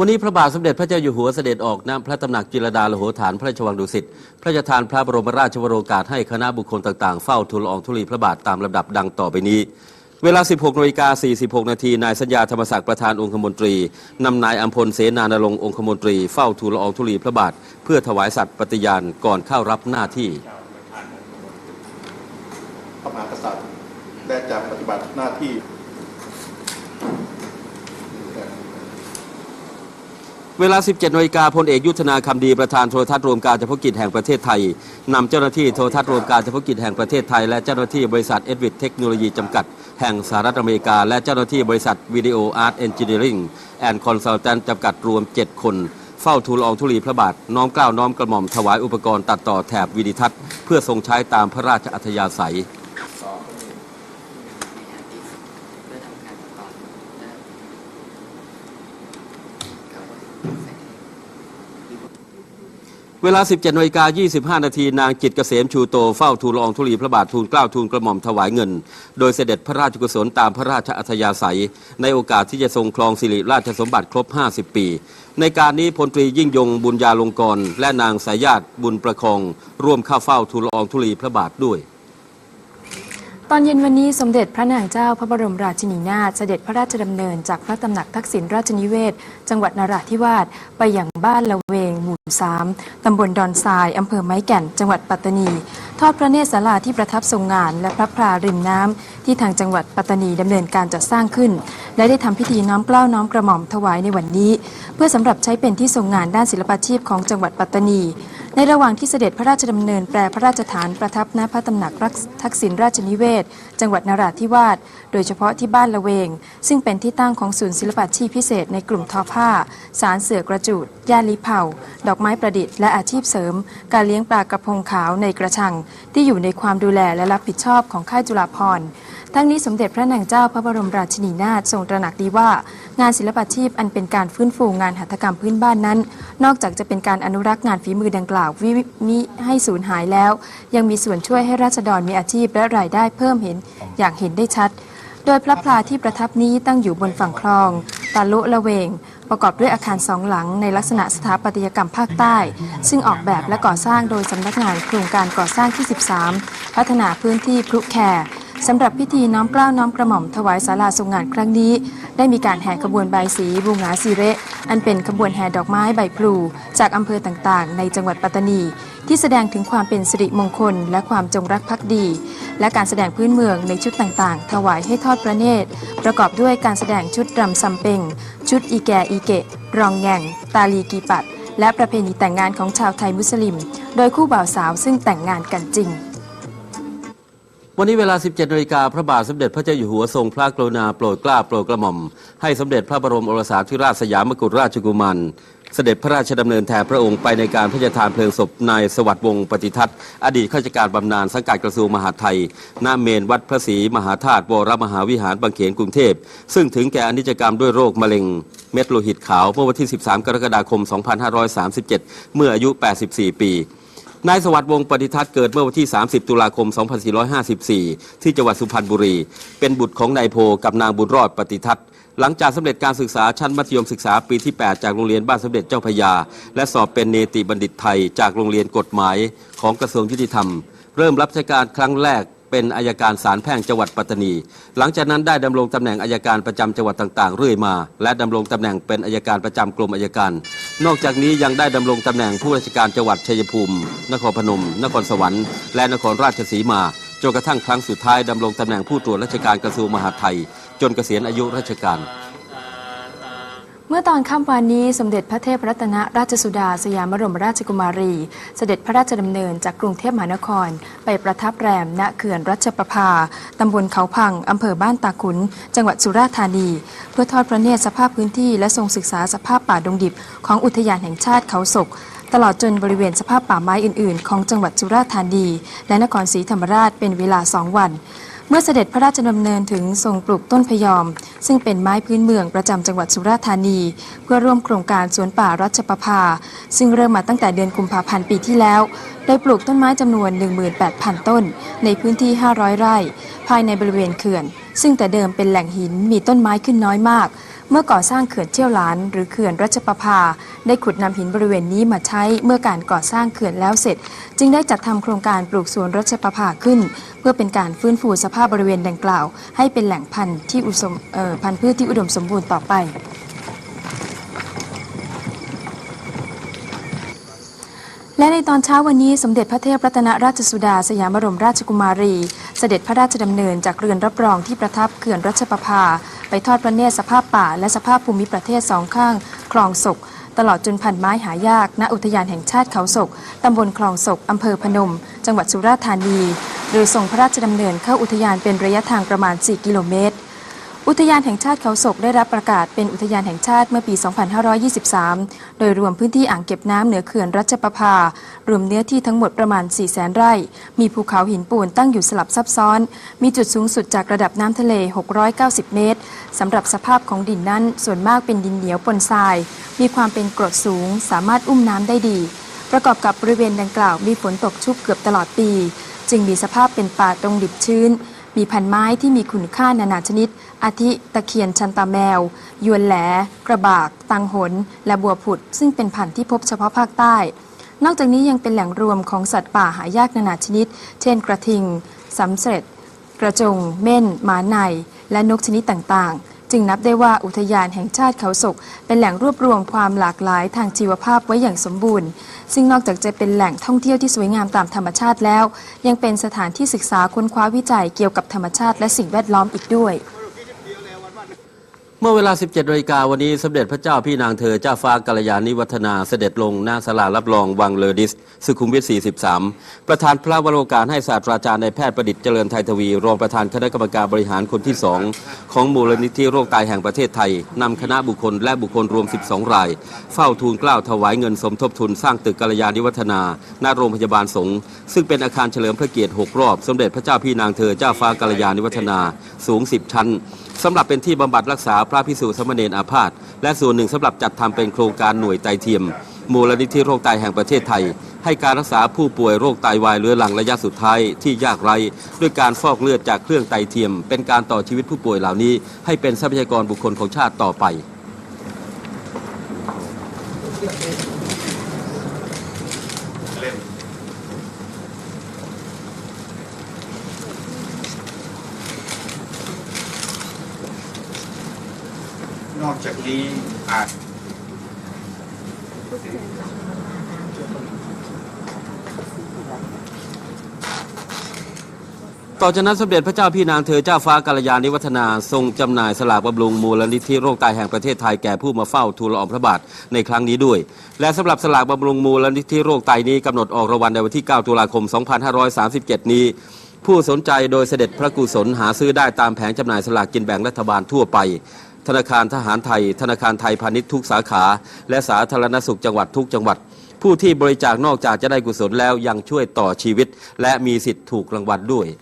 วันนี้พระบาทสมเด็จพระเจ้าอยู่หัวเสด็จออกณพระตำหนักจิรดาลโหฐานพระราชวังดุสิต พระราชทานพระบรมราชวโรกาสให้คณะบุคคลต่างๆ เฝ้าทูลละอองธุลีพระบาทตามลำดับดังต่อไปนี้ เวลา 16นาฬิกา46 นาที นายสัญญาธรรมศักดิ์ประธานองคมนตรี นำนายอัมพลเสนานรงค์องคมนตรี เฝ้าทูลละอองธุลีพระบาท เพื่อถวายสัตย์ปฏิญาณก่อนเข้ารับหน้าที่พระมหากษัตริย์และจะปฏิบัติหน้าที่ เวลา 17นาฬิกาพลเอกยุทธนาคำดีประธานโทรทัศน์รวมการเฉพาะกิจแห่งประเทศไทยนำเจ้าหน้าที่โทรทัศน์รวมการเฉพาะกิจแห่งประเทศไทย และเจ้าหน้าที่บริษัทเอ็ดวิดเทคโนโลยีจำกัด แห่งสหรัฐอเมริกา และเจ้าหน้าที่บริษัทวิดีโออาร์ตเอนจิเนียริงแอนด์คอนซัลแทนจำกัดรวม 7 คนเฝ้าทูลอองธุลีพระบาท น้อมเกล้าน้อมกระหม่อมถวายอุปกรณ์ตัดต่อแถบวิดิทัศน์เพื่อทรงใช้ตามพระราชอัธยาศัย เพื่อทำการประกอบและเขาก็ใส่ เวลา 17นาฬิกา25 นาที นางจิตเกษมชูโต เฝ้าทูลละอองธุลีพระบาททูลเกล้าทูลกระหม่อมถวายเงิน โดยเสด็จพระราชกุศลตามพระราชอัธยาศัย ในโอกาสที่จะทรงครองสิริราชสมบัติครบ 50 ปี ในการนี้พลตรียิ่งยงบุญญาลงกรณ์และนางสายญาติบุญประคอง ร่วมเข้าเฝ้าทูลละอองธุลีพระบาทด้วยตอนเย็นวันนี้สมเด็จพระนางเจ้าพระบรมราชินีนาถเสด็จพระราชดำเนินจากพระตำหนักทักษิณราชนิเวศ จังหวัดนราธิวาสไปอย่างบ้านละ เวงหมู่สามตำบลดอนทราย อำเภอไม้แก่น จังหวัดปัตตานี ทอดพระเนตรศาลาที่ประทับทรงงาน และพระพราริมน้ำ ที่ทางจังหวัดปัตตานีดำเนินการจัดสร้างขึ้น และได้ทำพิธีน้อมเกล้าน้อมกระหม่อมถวายในวันนี้ เพื่อสำหรับใช้เป็นที่ทรงงานด้านศิลปาชีพของจังหวัดปัตตานี ในระหว่างที่เสด็จพระราชดำเนินแปรพระราชฐานประทับณพระตำหนักรักทักษิณราชนิเวศ จังหวัดนราธิวาส โดยเฉพาะที่บ้านละเวง ซึ่งเป็นที่ตั้งของศูนย์ศิลปาชีพพิเศษในกลุ่มทอผ้า สารเสือกระจูดย่าลิเผาดอกไม้ประดิษฐ์และอาชีพเสริม การเลี้ยงปลากระพงขาวในกระชัง ที่อยู่ในความดูแลและรับผิดชอบของค่ายจุฬาภรณ์ ทั้งนี้สมเด็จพระนางเจ้าพระบรมราชินีนาถทรงตระหนักดีว่า งานศิลปาชีพอันเป็นการฟื้นฟูงานหัตถกรรมพื้นบ้านนั้น นอกจากจะเป็นการอนุรักษ์งานฝีมือดังกล่าววิมิให้สูญหายแล้ว ยังมีส่วนช่วยให้ราษฎรมีอาชีพและรายได้เพิ่มเห็นอย่างเห็นได้ชัด โดยพระพลาที่ประทับนี้ตั้งอยู่บนฝั่งคลองตาลุละเวงประกอบด้วยอาคารสองหลังในลักษณะสถาปัตยกรรมภาคใต้ ซึ่งออกแบบและก่อสร้างโดยสำนักงานโครงการก่อสร้างที่ 13 พัฒนาพื้นที่พรุแคร์ สำหรับพิธีน้อมเกล้าน้อมกระหม่อมถวายศาลาทรงงานครั้งนี้ ได้มีการแห่ขบวนใบสีบูงาสีเระอันเป็นขบวนแห่ดอกไม้ใบพลูจากอำเภอต่างๆ ในจังหวัดปัตตานี ที่แสดงถึงความเป็นสิริมงคล และความจงรักภักดี และการแสดงพื้นเมืองในชุดต่างๆ ถวายให้ทอดพระเนตร ประกอบด้วยการแสดงชุดรำซัมเปงชุดอีแกอีเกะ รองแง่ง ตาลีกีปัด และประเพณีแต่งงานของชาวไทยมุสลิม โดยคู่บ่าวสาวซึ่งแต่งงานกันจริง วันนี้เวลา 17นาฬิกาพระบาทสมเด็จพระเจ้าอยู่หัวทรงพระกรุณาโปรดเกล้าโปรดกระหม่อม ให้สมเด็จพระบรมโอรสาธิราชสยามกุฎราชกุมารเสด็จพระราชดำเนินแทนพระองค์ไปในการพระราชทานเพลิงศพนายสวัสดิ์วงศ์ปฏิทัศน์อดีตข้าราชการบำนาญสังกัดกระทรวงมหาดไทยณเมนวัดพระศรีมหาธาตุวรมหาวิหารบางเขนกรุงเทพ ซึ่งถึงแก่อนิจกรรมด้วยโรคมะเร็ง เม็ดโลหิตขาวเมื่อวันที่ 13 กรกฎาคม 2537 เมื่ออายุ 84 ปี นายสวัสดิ์วงศ์ปฏิทัศน์เกิดเมื่อวันที่ 30 ตุลาคม 2454 ที่จังหวัดสุพรรณบุรี เป็นบุตรของนายโพกับนางบุญรอดปฏิทัศน์หลังจากสำเร็จการศึกษาชั้นมัธยมศึกษาปีที่ 8 จากโรงเรียนบ้านสมเด็จเจ้าพยา และสอบเป็นเนติบัณฑิตไทยจากโรงเรียนกฎหมายของกระทรวงยุติธรรม เริ่มรับราชการครั้งแรก เป็นอายการศาลแพ่งจังหวัดปัตตานี หลังจากนั้นได้ดำรงตำแหน่งอายการประจำจังหวัดต่างๆ เรื่อยมา และดำรงตำแหน่งเป็นอายการประจำกรมอายการ นอกจากนี้ยังได้ดำรงตำแหน่งผู้ราชการจังหวัดชัยภูมิ นครพนม นครสวรรค์ และนครราชสีมาจนกระทั่งครั้งสุดท้ายดำรงตำแหน่งผู้ตรวจราชการกระทรวงมหาดไทย จนเกษียณอายุราชการ เมื่อตอนค่ำวันนี้สมเด็จพระเทพรัตนราชสุดาสยามบรมราชกุมารี เสด็จพระราชดำเนินจากกรุงเทพมหานคร ไปประทับแรมณเขื่อนรัชประภาตำบลเขาพังอำเภอบ้านตาขุน จังหวัดสุราษฎร์ธานี เพื่อทอดพระเนตรสภาพพื้นที่และทรงศึกษาสภาพป่าดงดิบ ของอุทยานแห่งชาติเขาศก ตลอดจนบริเวณสภาพป่าไม้อื่น ๆ ของจังหวัดสุราษฎร์ธานี และนครศรีธรรมราชเป็นเวลาสองวัน เมื่อเสด็จพระราชดำเนินถึงทรงปลูกต้นพยอม ซึ่งเป็นไม้พื้นเมืองประจำจังหวัดสุราษฎร์ธานี เพื่อร่วมโครงการสวนป่ารัชประภา ซึ่งเริ่มมาตั้งแต่เดือนกุมภาพันธ์ปีที่แล้ว ได้ปลูกต้นไม้จำนวน 18,000 ต้น ในพื้นที่ 500 ไร่ ภายในบริเวณเขื่อน ซึ่งแต่เดิมเป็นแหล่งหินมีต้นไม้ขึ้นน้อยมาก เมื่อก่อสร้างเขื่อนเชี่ยวหลาน หรือเขื่อนรัชประภา ได้ขุดนำหินบริเวณนี้มาใช้เมื่อการก่อสร้างเขื่อนแล้วเสร็จ จึงได้จัดทำโครงการปลูกสวนรัชประภาขึ้น เพื่อเป็นการฟื้นฟูสภาพบริเวณดังกล่าว ให้เป็นแหล่งพันธุ์ที่อุดมพันธุ์พืชที่อุดมสมบูรณ์ต่อไปและในตอนเช้าวันนี้สมเด็จพระเทพรัตนราชสุดาสยามบรมราชกุมารี เสด็จพระราชดำเนินจากเรือนรับรองที่ประทับเขื่อนรัชประภา ไปทอดพระเนตรสภาพป่า และสภาพภูมิประเทศสองข้าง คลองศก ตลอดจนพันไม้หายาก ณ อุทยานแห่งชาติเขาศก ตำบลคลองศก อำเภอพนม จังหวัดสุราษฎร์ธานี โดยส่งพระราชดำเนินเข้าอุทยานเป็นระยะทางประมาณ 4 กิโลเมตร อุทยานแห่งชาติเขาศกได้รับประกาศเป็นอุทยานแห่งชาติเมื่อปี 2523 โดยรวมพื้นที่อ่างเก็บน้ำเหนือเขื่อนรัชประภา รวมเนื้อที่ทั้งหมดประมาณ400,000ไร่ มีภูเขาหินปูนตั้งอยู่สลับซับซ้อน มีจุดสูงสุดจากระดับน้ำทะเล 690 เมตร สำหรับสภาพของดินนั้นส่วนมากเป็นดินเหนียวปนทราย มีความเป็นกรดสูง สามารถอุ้มน้ำได้ดี ประกอบกับบริเวณดังกล่าวมีฝนตกชุกเกือบตลอดปี จึงมีสภาพเป็นป่าตรงดิบชื้น มีพันไม้ที่มีคุณค่านานาชนิด อาทิตะเคียนชันตาแมว ยวนแหล กระบาก ตังหน และบัวผุด ซึ่งเป็นพันธุ์ที่พบเฉพาะภาคใต้ นอกจากนี้ยังเป็นแหล่งรวมของสัตว์ป่าหายากนานาชนิด เช่น กระทิงสำเสร็จ กระจง เม่นหมาใน และนกชนิดต่างๆ จึงนับได้ว่าอุทยานแห่งชาติเขาศก เป็นแหล่งรวบรวมความหลากหลายทางชีวภาพไว้อย่างสมบูรณ์ ซึ่งนอกจากจะเป็นแหล่งท่องเที่ยวที่สวยงามตามธรรมชาติแล้ว ยังเป็นสถานที่ศึกษาค้นคว้าวิจัยเกี่ยวกับธรรมชาติและสิ่งแวดล้อมอีกด้วย เมื่อเวลา 17นาฬิกาวันนี้สมเด็จพระเจ้าพี่นางเธอเจ้าฟ้ากัลยาณิวัฒนาเสด็จลงหน้าศาลารับรองวังเลอดิส สุขุมวิท 43 ประธานพระวโรการให้ศาสตราจารย์ในายแพทย์ประดิษฐ์เจริญไทยทวี รองประธานคณะกรรมการบริหารคนที่ 2 ของมูลนิธิโรคไตแห่งประเทศไทย นำคณะบุคคลและบุคคลรวม 12 ราย เฝ้าทูลเกล้าถวายเงินสมทบทุนสร้างตึกกัลยาณิวัฒนาณโรงพยาบาลสงฆ์ซึ่งเป็นอาคารเฉลิมพระเกียรติ 6 รอบ สมเด็จพระเจ้าพี่นางเธอเจ้าฟ้ากัลยาณิวัฒนาสูง 10 ชั้น สำหรับเป็นที่บำบัดรักษาพระพิสุสมเณรอาพาธและส่วนหนึ่งสำหรับจัดทำเป็นโครงการหน่วยไตเทียม มูลนิธิโรคไตแห่งประเทศไทย ให้การรักษาผู้ป่วยโรคไตวายเรื้อรังระยะสุดท้ายที่ยากไร้ด้วยการฟอกเลือดจากเครื่องไตเทียม เป็นการต่อชีวิตผู้ป่วยเหล่านี้ ให้เป็นทรัพยากรบุคคลของชาติต่อไป จากนี้อาจต่อจากนั้นสมเด็จพระเจ้าพี่นางเธอเจ้าฟ้ากัลยาณิวัฒนาทรงจำหน่ายสลากบำรุงมูลนิธิโรคไตแห่งประเทศไทยแก่ผู้มาเฝ้าทูลละอองพระบาทในครั้งนี้ด้วย และสำหรับสลากบำรุงมูลนิธิโรคไตนี้กำหนดออกรางวัลในวันที่ 9 ตุลาคม 2537 นี้ ผู้สนใจโดยเสด็จพระกุศลหาซื้อได้ตามแผงจำหน่ายสลากกินแบ่งรัฐบาลทั่วไป ธนาคารทหารไทย ธนาคารไทยพาณิชย์ทุกสาขา และสาธารณสุขจังหวัดทุกจังหวัด ผู้ที่บริจาคนอกจากจะได้กุศลแล้วยังช่วยต่อชีวิต และมีสิทธิ์ถูกรางวัลด้วย